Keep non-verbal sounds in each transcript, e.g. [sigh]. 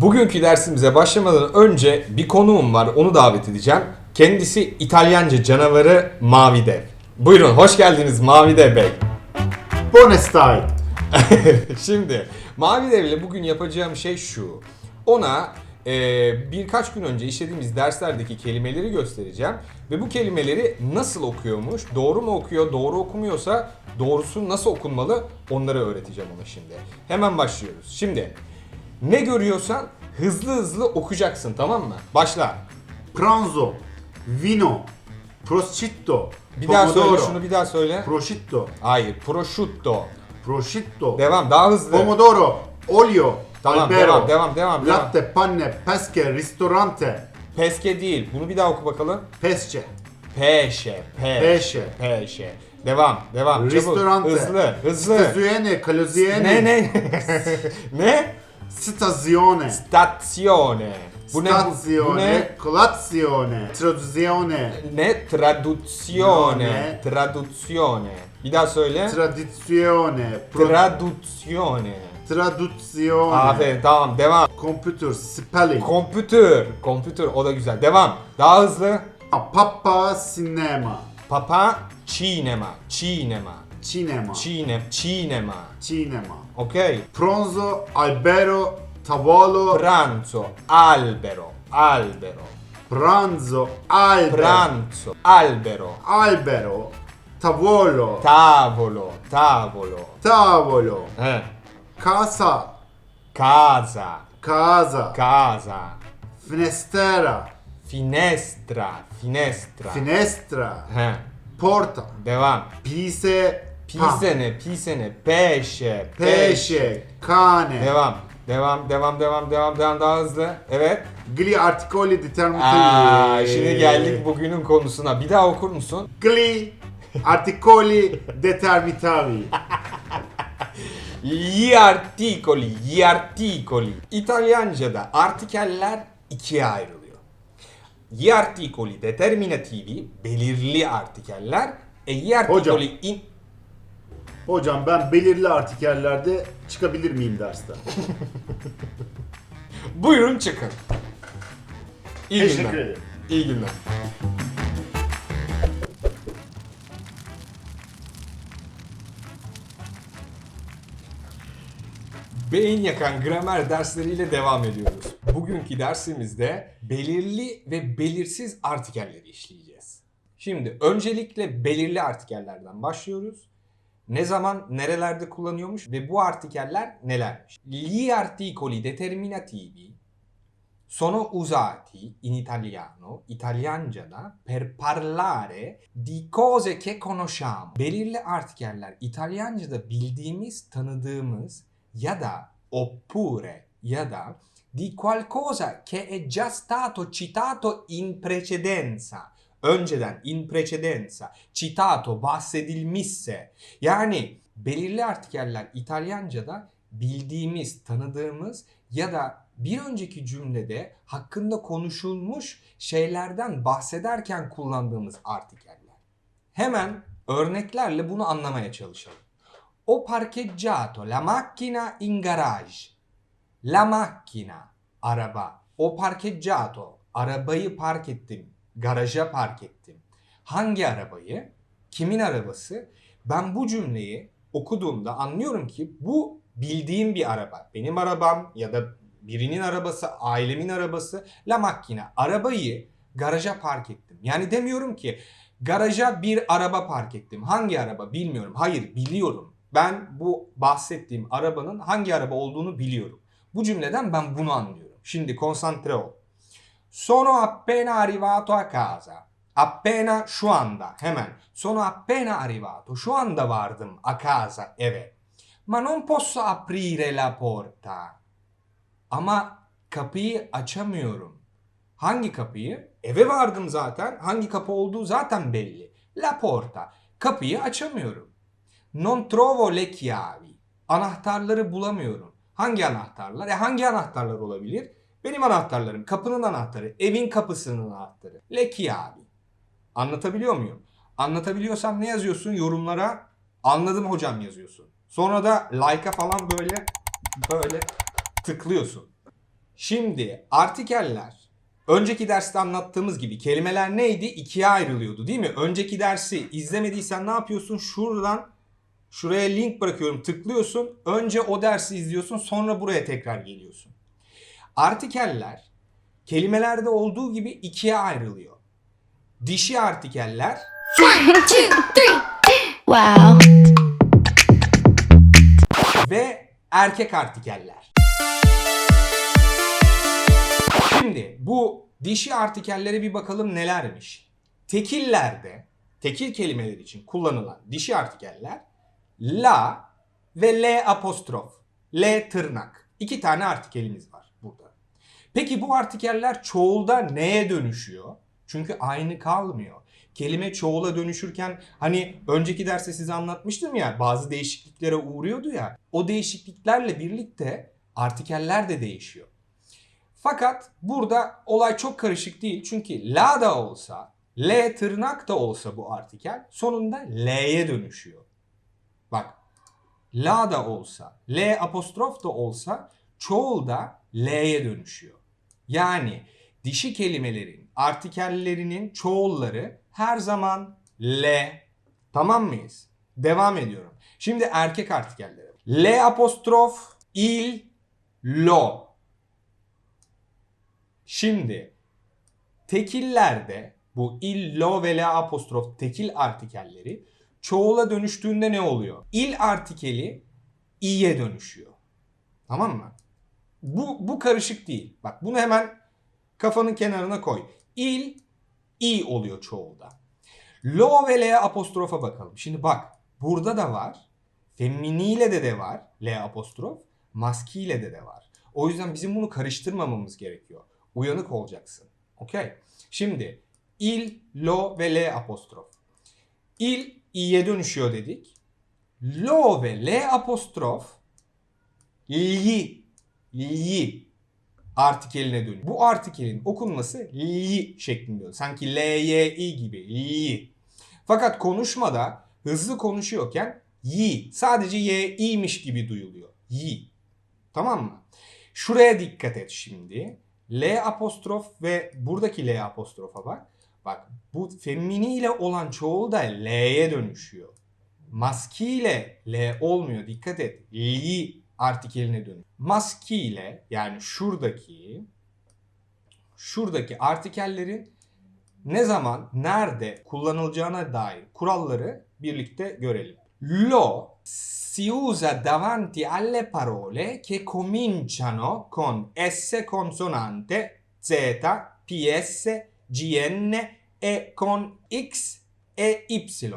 Bugünkü dersimize başlamadan önce bir konuğum var. Onu davet edeceğim. Kendisi İtalyanca canavarı Mavi Dev. Buyurun hoş geldiniz Mavi Dev Bey. Bonestai. [laughs] Şimdi Mavi Dev'le bugün yapacağım şey şu. Ona e, birkaç gün önce işlediğimiz derslerdeki kelimeleri göstereceğim. Ve bu kelimeleri nasıl okuyormuş, doğru mu okuyor, doğru okumuyorsa doğrusu nasıl okunmalı onları öğreteceğim ona şimdi. Hemen başlıyoruz. Şimdi ne görüyorsan hızlı hızlı okuyacaksın tamam mı? Başla. Pranzo. Vino. Prosciutto. Bir daha söyle pomodoro, şunu bir daha söyle. Prosciutto. Hayır, prosciutto. Prosciutto. Devam, daha hızlı. Pomodoro. Olio. Tamam, albero. devam, devam, devam, devam. Latte, panne, pesche, ristorante. Peske değil. Bunu bir daha oku bakalım. Pesce. Peşe, peşe, Peşe. peşe. Devam, devam. Çabuk. Ristorante. Hızlı, hızlı. Stazione, calozione. Ne ne? [laughs] ne? Stazione. Stazione. Bu ne? bu- Bu Stazione. ne? Colazione. Traduzione. Ne? Traduzione. Ne? Traduzione. Bir daha söyle. Tradizione. Pro- Traduzione. traduzione. Aferin tamam devam. Computer. Spelling. Kompütür. Kompütür o da güzel. Devam. Daha hızlı. Papa cinema. Papa cinema. Cinema. Cinema. Cine, cinema. cinema. Okey. Pronzo, albero, tavolo, Pranzo, albero, albero. pranzo, albero, Pranzo, albero. albero, tavolo, Tavolo, tavolo. tavolo, Eh. casa, Casa, casa, casa. finestra, Finestra, finestra. finestra, Eh. porta, Devam. pise, Pisene, pisene. Pesce, pesce, cane, Devam. Devam, devam, devam, devam, devam daha hızlı. Evet. gli articoli determinativi. Aa, şimdi geldik bugünün konusuna. Bir daha okur musun? Gli articoli determinativi. Gli articoli, gli articoli. İtalyanca'da artikeller ikiye ayrılıyor. Gli articoli determinativi, belirli artikeller. E gli articoli in... Hocam ben belirli artikellerde çıkabilir miyim dersten? [laughs] Buyurun çıkın. İyi Teşekkür günler. ederim. İyi günler. Beyin yakan gramer dersleriyle devam ediyoruz. Bugünkü dersimizde belirli ve belirsiz artikelleri işleyeceğiz. Şimdi öncelikle belirli artikellerden başlıyoruz. Ne zaman, nerelerde kullanıyormuş ve bu artikeller nelermiş? Gli articoli determinativi sono usati in italiano, İtalyanca'da per parlare di cose che conosciamo. Belirli artikeller İtalyanca'da bildiğimiz, tanıdığımız ya da oppure ya da di qualcosa che è già stato citato in precedenza. Önceden in precedenza, citato, bahsedilmişse. Yani belirli artikeller İtalyanca'da bildiğimiz, tanıdığımız ya da bir önceki cümlede hakkında konuşulmuş şeylerden bahsederken kullandığımız artikeller. Hemen örneklerle bunu anlamaya çalışalım. Ho parcheggiato la macchina in garage. La macchina, araba. Ho parcheggiato, arabayı park ettim. Garaja park ettim. Hangi arabayı? Kimin arabası? Ben bu cümleyi okuduğumda anlıyorum ki bu bildiğim bir araba. Benim arabam ya da birinin arabası, ailemin arabası. La macchina, arabayı garaja park ettim. Yani demiyorum ki garaja bir araba park ettim. Hangi araba bilmiyorum. Hayır biliyorum. Ben bu bahsettiğim arabanın hangi araba olduğunu biliyorum. Bu cümleden ben bunu anlıyorum. Şimdi konsantre ol. Sono appena arrivato a casa. Appena şu anda hemen. Sono appena arrivato. Şu anda vardım a casa eve. Ma non posso aprire la porta. Ama kapıyı açamıyorum. Hangi kapıyı? Eve vardım zaten. Hangi kapı olduğu zaten belli. La porta. Kapıyı açamıyorum. Non trovo le chiavi. Anahtarları bulamıyorum. Hangi anahtarlar? E hangi anahtarlar olabilir? Benim anahtarlarım. Kapının anahtarı. Evin kapısının anahtarı. Le chiavi. Anlatabiliyor muyum? Anlatabiliyorsam ne yazıyorsun yorumlara? Anladım hocam yazıyorsun. Sonra da like'a falan böyle böyle tıklıyorsun. Şimdi artikeller önceki derste anlattığımız gibi kelimeler neydi? İkiye ayrılıyordu değil mi? Önceki dersi izlemediysen ne yapıyorsun? Şuradan şuraya link bırakıyorum tıklıyorsun. Önce o dersi izliyorsun sonra buraya tekrar geliyorsun. Artikeller kelimelerde olduğu gibi ikiye ayrılıyor. Dişi artikeller. [laughs] Wow. ve erkek artikeller. Şimdi bu dişi artikellere bir bakalım nelermiş. Tekillerde, tekil kelimeler için kullanılan dişi artikeller la ve l apostrof, l tırnak. İki tane artikelimiz var. Peki bu artikeller çoğulda neye dönüşüyor? Çünkü aynı kalmıyor. Kelime çoğula dönüşürken hani önceki derste size anlatmıştım ya bazı değişikliklere uğruyordu ya. O değişikliklerle birlikte artikeller de değişiyor. Fakat burada olay çok karışık değil. Çünkü la da olsa, l tırnak da olsa bu artikel sonunda l'ye dönüşüyor. Bak la da olsa, l apostrof da olsa çoğulda l'ye dönüşüyor. Yani dişi kelimelerin artikellerinin çoğulları her zaman l. Tamam mıyız? Devam ediyorum. Şimdi erkek artikelleri. L apostrof, il, lo. Şimdi tekillerde bu il, lo ve la apostrof tekil artikelleri çoğula dönüştüğünde ne oluyor? İl artikeli i'ye dönüşüyor. Tamam mı? Bu, bu karışık değil. Bak bunu hemen kafanın kenarına koy. İl, i oluyor çoğulda. Lo ve L apostrofa bakalım. Şimdi bak burada da var. Feminiyle de de var. L apostrof. Maskiyle de de var. O yüzden bizim bunu karıştırmamamız gerekiyor. Uyanık olacaksın. Okey. Şimdi il, lo ve L apostrof. Il, i'ye dönüşüyor dedik. Lo ve L apostrof li, li artikeline dönüyor. Bu artikelin okunması li şeklinde. Sanki L, Y, I gibi. Li. Fakat konuşmada hızlı konuşuyorken yi sadece Y, İ'miş gibi duyuluyor. Yi. Tamam mı? Şuraya dikkat et şimdi. L apostrof ve buradaki L apostrofa bak. Bak bu femini ile olan çoğul da L'ye dönüşüyor. Maski ile L olmuyor. Dikkat et. Li artikeline dönüyor. Maski ile yani şuradaki şuradaki artikellerin ne zaman, nerede kullanılacağına dair kuralları birlikte görelim. Lo si usa davanti alle parole che cominciano con S consonante, Z, PS, GN e con X e Y.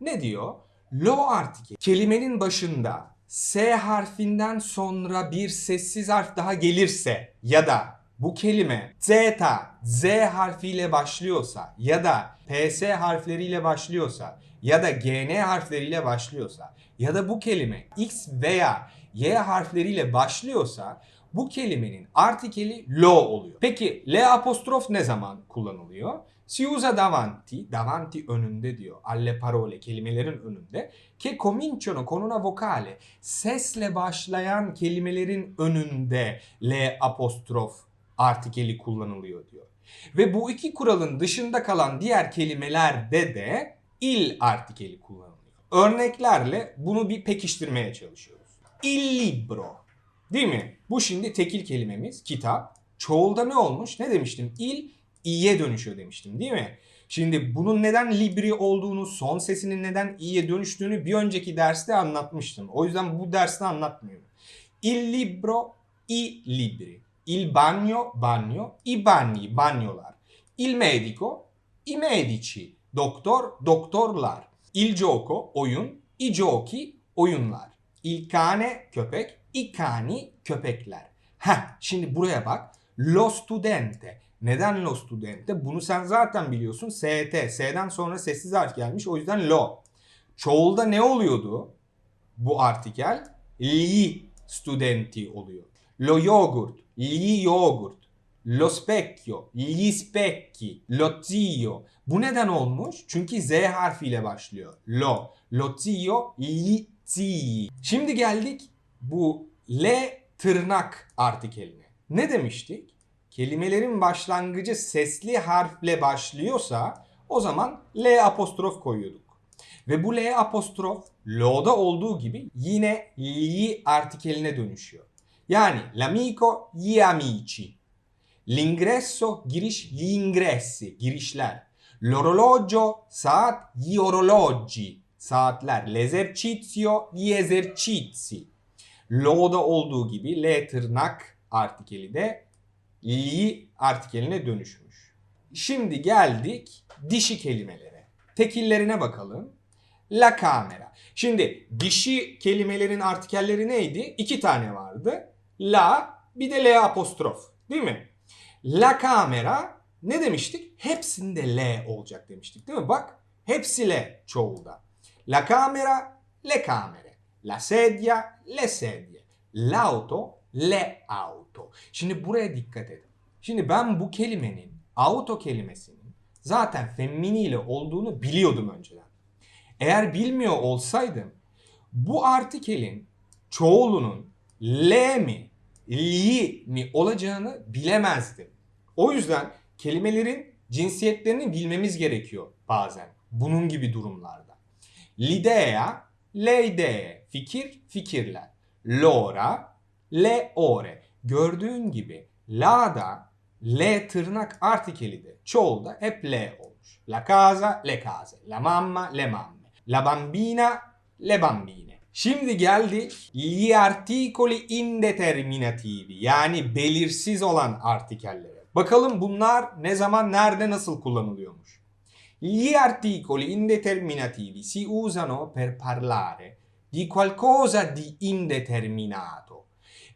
Ne diyor? Lo artikeli kelimenin başında S harfinden sonra bir sessiz harf daha gelirse ya da bu kelime zeta Z harfiyle başlıyorsa ya da PS harfleriyle başlıyorsa ya da GN harfleriyle başlıyorsa ya da bu kelime X veya Y harfleriyle başlıyorsa bu kelimenin artikeli lo oluyor. Peki L apostrof ne zaman kullanılıyor? Si usa davanti, davanti önünde diyor. Alle parole kelimelerin önünde. Che cominciano con una vocale. Sesle başlayan kelimelerin önünde L apostrof artikeli kullanılıyor diyor. Ve bu iki kuralın dışında kalan diğer kelimelerde de il artikeli kullanılıyor. Örneklerle bunu bir pekiştirmeye çalışıyoruz. Il libro. Değil mi? Bu şimdi tekil kelimemiz kitap. Çoğulda ne olmuş? Ne demiştim? Il i'ye dönüşüyor demiştim değil mi? Şimdi bunun neden libri olduğunu, son sesinin neden i'ye dönüştüğünü bir önceki derste anlatmıştım. O yüzden bu derste anlatmıyorum. Il libro, i libri. Il bagno, bagno. I bagni, banyolar. Il medico, i medici. Doktor, doktorlar. Il gioco, oyun. I giochi, oyunlar. Il cane, köpek. I cani, köpekler. Heh, şimdi buraya bak. Lo studente. Neden lo studente? Bunu sen zaten biliyorsun. ST. S'den sonra sessiz harf gelmiş. O yüzden lo. Çoğulda ne oluyordu? Bu artikel li studenti oluyor. Lo yogurt, li yogurt. Lo specchio, gli specchi, lo zio. Bu neden olmuş? Çünkü Z harfiyle başlıyor. Lo, lo zio, gli zii. Şimdi geldik bu L tırnak artikeline. Ne demiştik? Kelimelerin başlangıcı sesli harfle başlıyorsa o zaman L apostrof koyuyorduk. Ve bu L apostrof L'da olduğu gibi yine li artikeline dönüşüyor. Yani l'amico, gli amici. L'ingresso, giriş, gli ingressi, girişler. L'orologio, saat, gli orologi, saatler. L'esercizio, gli esercizi. Lo'da olduğu gibi L tırnak artikeli de li artikeline dönüşmüş. Şimdi geldik dişi kelimelere. Tekillerine bakalım. La camera. Şimdi dişi kelimelerin artikelleri neydi? İki tane vardı. La bir de L apostrof. Değil mi? La camera ne demiştik? Hepsinde L olacak demiştik değil mi? Bak hepsi L çoğulda. La camera, le camere. La sedia, le sedie. L'auto, le auto. Şimdi buraya dikkat edin. Şimdi ben bu kelimenin auto kelimesinin zaten femminile olduğunu biliyordum önceden. Eğer bilmiyor olsaydım bu artikelin çoğulunun L mi, li mi olacağını bilemezdim. O yüzden kelimelerin cinsiyetlerini bilmemiz gerekiyor bazen. Bunun gibi durumlarda. L'idea, le idee, fikir, fikirler. L'ora, le ore. Gördüğün gibi la'da L tırnak artikeli de çoğulda hep L olmuş. La casa, le case. La mamma, le mamme. La bambina, le bambine. Şimdi geldik gli articoli indeterminativi yani belirsiz olan artikellere. Bakalım bunlar ne zaman nerede nasıl kullanılıyormuş. Gli articoli indeterminativi si usano per parlare di qualcosa di indeterminato.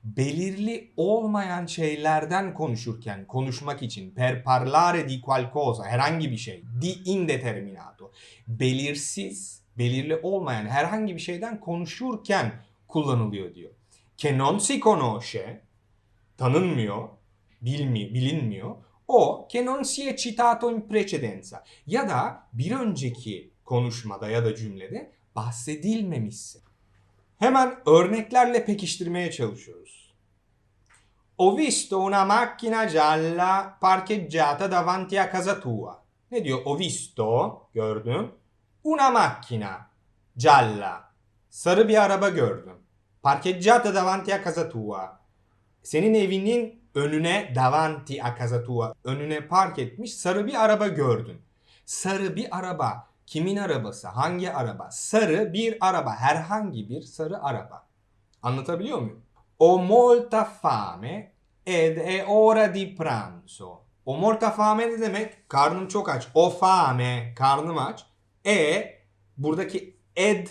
Belirli olmayan şeylerden konuşurken konuşmak için per parlare di qualcosa herhangi bir şey di indeterminato belirsiz belirli olmayan herhangi bir şeyden konuşurken kullanılıyor diyor. Che non si conosce tanınmıyor, bilmi, bilinmiyor. O che non si è citato in precedenza ya da bir önceki konuşmada ya da cümlede bahsedilmemişse. Hemen örneklerle pekiştirmeye çalışıyoruz. Ho visto una macchina gialla parcheggiata davanti a casa tua. Ne diyor? Ho visto, gördüm. Una macchina gialla. Sarı bir araba gördüm. Parcheggiata davanti a casa tua. Senin evinin önüne davanti a casa tua. Önüne park etmiş sarı bir araba gördün. Sarı bir araba. Kimin arabası? Hangi araba? Sarı bir araba. Herhangi bir sarı araba. Anlatabiliyor muyum? Ho molta fame ed è ora di pranzo. O molta fame ne demek? Karnım çok aç. O fame, karnım aç. E, buradaki ed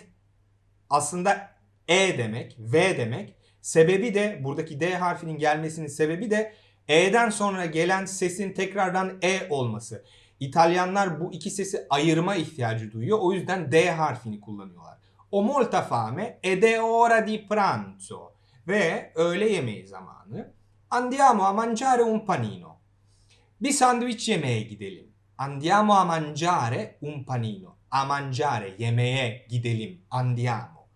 aslında e demek, v demek. Sebebi de buradaki d harfinin gelmesinin sebebi de e'den sonra gelen sesin tekrardan e olması. İtalyanlar bu iki sesi ayırma ihtiyacı duyuyor. O yüzden d harfini kullanıyorlar. O molta fame ed è ora di pranzo. Ve öğle yemeği zamanı. Andiamo a mangiare un panino. Bir sandviç yemeye gidelim. Andiamo a mangiare un panino. A mangiare yemeğe gidelim. Andiamo.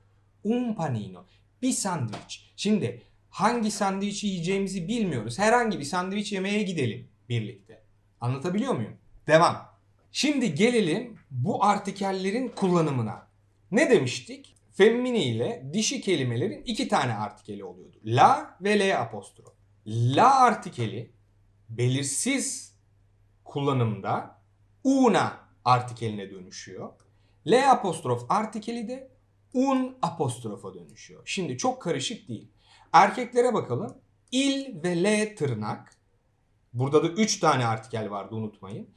Un panino. Bir sandviç. Şimdi hangi sandviçi yiyeceğimizi bilmiyoruz. Herhangi bir sandviç yemeye gidelim birlikte. Anlatabiliyor muyum? Devam. Şimdi gelelim bu artikellerin kullanımına. Ne demiştik? Femmini ile dişi kelimelerin iki tane artikeli oluyordu. La ve L apostrof. La artikeli belirsiz kullanımda una artikeline dönüşüyor. L apostrof artikeli de un apostrofa dönüşüyor. Şimdi çok karışık değil. Erkeklere bakalım. Il ve L tırnak. Burada da 3 tane artikel vardı unutmayın.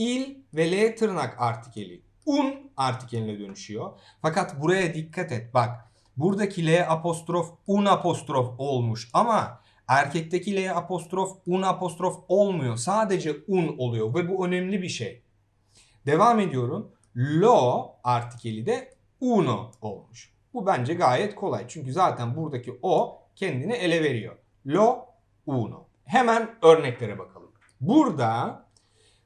Il ve L tırnak artikeli un artikeline dönüşüyor. Fakat buraya dikkat et bak. Buradaki L apostrof un apostrof olmuş ama erkekteki L apostrof un apostrof olmuyor. Sadece un oluyor ve bu önemli bir şey. Devam ediyorum. Lo artikeli de uno olmuş. Bu bence gayet kolay. Çünkü zaten buradaki o kendini ele veriyor. Lo uno. Hemen örneklere bakalım. Burada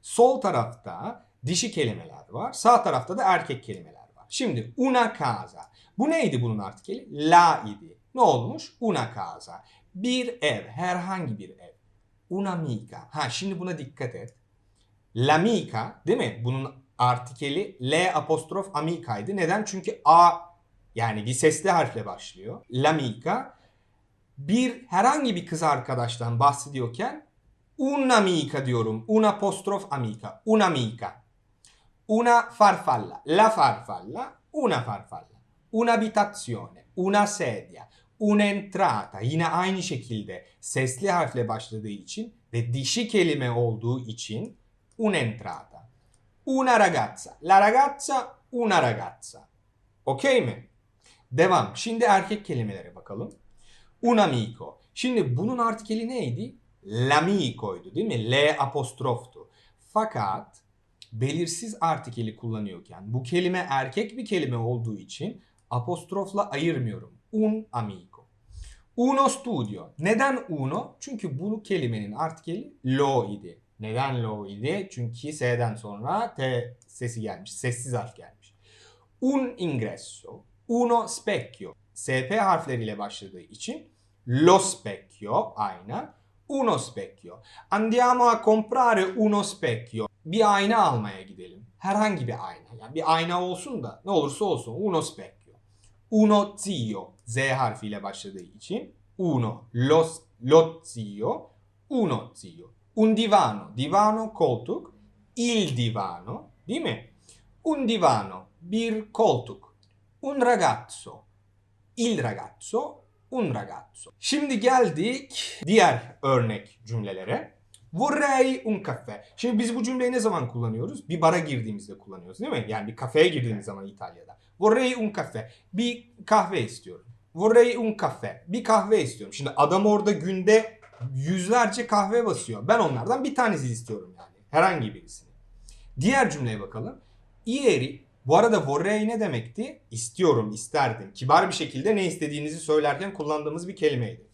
sol tarafta dişi kelimeler var. Sağ tarafta da erkek kelimeler var. Şimdi una casa. Bu neydi bunun artikeli? La idi. Ne olmuş? Una casa. Bir ev, herhangi bir ev. Un'amica. Ha şimdi buna dikkat et. L'amica değil mi? Bunun artikeli L apostrof amica'ydı. Neden? Çünkü A yani bir sesli harfle başlıyor. L'amica bir herhangi bir kız arkadaştan bahsediyorken un'amica diyorum. Un apostrof amica. Un'amica. Una farfalla. La farfalla. Una farfalla. Un'abitazione. Una sedia. Un'entrata. Yine aynı şekilde sesli harfle başladığı için ve dişi kelime olduğu için un'entrata. Una ragazza. La ragazza. Una ragazza. Okey mi? Devam. Şimdi erkek kelimelere bakalım. Un amico. Şimdi bunun artikeli neydi? L'amico'ydu değil mi? L apostroftu. Fakat belirsiz artikeli kullanıyorken bu kelime erkek bir kelime olduğu için apostrofla ayırmıyorum. Un amico. Uno studio. Neden uno? Çünkü bu kelimenin artikeli lo idi. Neden lo idi? Çünkü s'den sonra t sesi gelmiş. Sessiz harf gelmiş. Un ingresso. Uno specchio. SP harfleriyle başladığı için lo specchio ayna. Uno specchio. Andiamo a comprare uno specchio. Bir ayna almaya gidelim. Herhangi bir ayna. Yani bir ayna olsun da ne olursa olsun. Uno specchio. Uno zio. Z harfiyle başladığı için uno. Lo, lo zio. Uno zio. Un divano. Divano koltuk. Il divano. Değil mi? Un divano. Bir koltuk. Un ragazzo. Il ragazzo. Un ragazzo. Şimdi geldik diğer örnek cümlelere. Vorrei un caffè. Şimdi biz bu cümleyi ne zaman kullanıyoruz? Bir bara girdiğimizde kullanıyoruz değil mi? Yani bir kafeye girdiğimiz zaman İtalya'da. Vorrei un caffè. Bir kahve istiyorum. Vorrei un caffè. Bir kahve istiyorum. Şimdi adam orada günde yüzlerce kahve basıyor. Ben onlardan bir tanesi istiyorum yani. Herhangi birisini. Diğer cümleye bakalım. Ieri. Bu arada vorrei ne demekti? İstiyorum, isterdim. Kibar bir şekilde ne istediğinizi söylerken kullandığımız bir kelimeydi.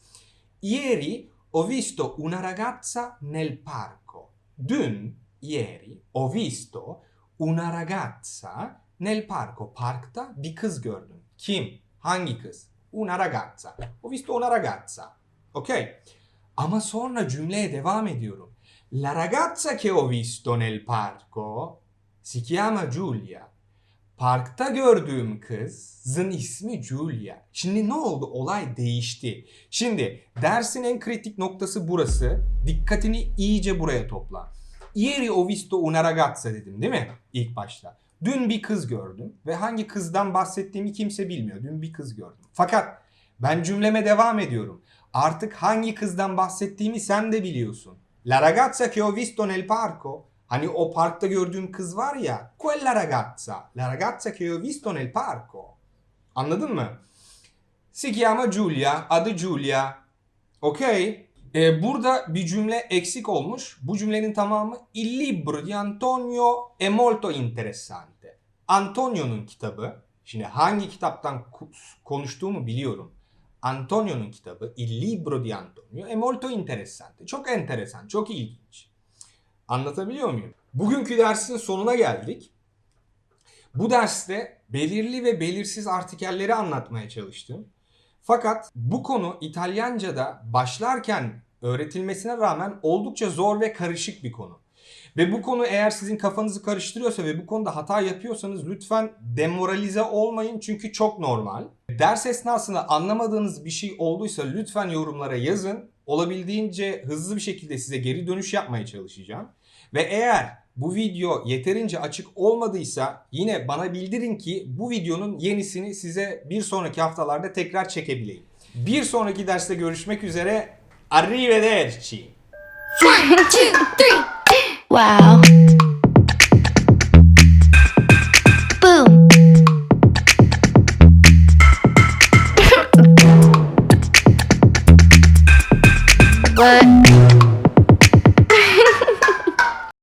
Ieri ho visto una ragazza nel parco. Dün, ieri, ho visto una ragazza nel parco. Parkta bir kız gördüm. Kim? Hangi kız? Una ragazza. Ho visto una ragazza. Okey. Ama sonra cümleye devam ediyorum. La ragazza che ho visto nel parco si chiama Giulia. Parkta gördüğüm kızın ismi Julia. Şimdi ne oldu? Olay değişti. Şimdi dersin en kritik noktası burası. Dikkatini iyice buraya topla. Ieri ho visto una ragazza dedim değil mi? İlk başta. Dün bir kız gördüm ve hangi kızdan bahsettiğimi kimse bilmiyor. Dün bir kız gördüm. Fakat ben cümleme devam ediyorum. Artık hangi kızdan bahsettiğimi sen de biliyorsun. La ragazza che ho visto nel parco. Hani o parkta gördüğüm kız var ya. Quella ragazza. La ragazza che ho visto nel parco. Anladın mı? Si chiama Giulia. Adı Giulia. Okey. Ee, burada bir cümle eksik olmuş. Bu cümlenin tamamı Il libro di Antonio è molto interessante. Antonio'nun kitabı. Şimdi hangi kitaptan konuştuğumu biliyorum. Antonio'nun kitabı Il libro di Antonio è molto interessante. Çok enteresan, çok ilginç. Anlatabiliyor muyum? Bugünkü dersin sonuna geldik. Bu derste belirli ve belirsiz artikelleri anlatmaya çalıştım. Fakat bu konu İtalyanca'da başlarken öğretilmesine rağmen oldukça zor ve karışık bir konu. Ve bu konu eğer sizin kafanızı karıştırıyorsa ve bu konuda hata yapıyorsanız lütfen demoralize olmayın çünkü çok normal. Ders esnasında anlamadığınız bir şey olduysa lütfen yorumlara yazın. Olabildiğince hızlı bir şekilde size geri dönüş yapmaya çalışacağım. Ve eğer bu video yeterince açık olmadıysa yine bana bildirin ki bu videonun yenisini size bir sonraki haftalarda tekrar çekebileyim. Bir sonraki derste görüşmek üzere. Arrivederci. One, two, three. Wow.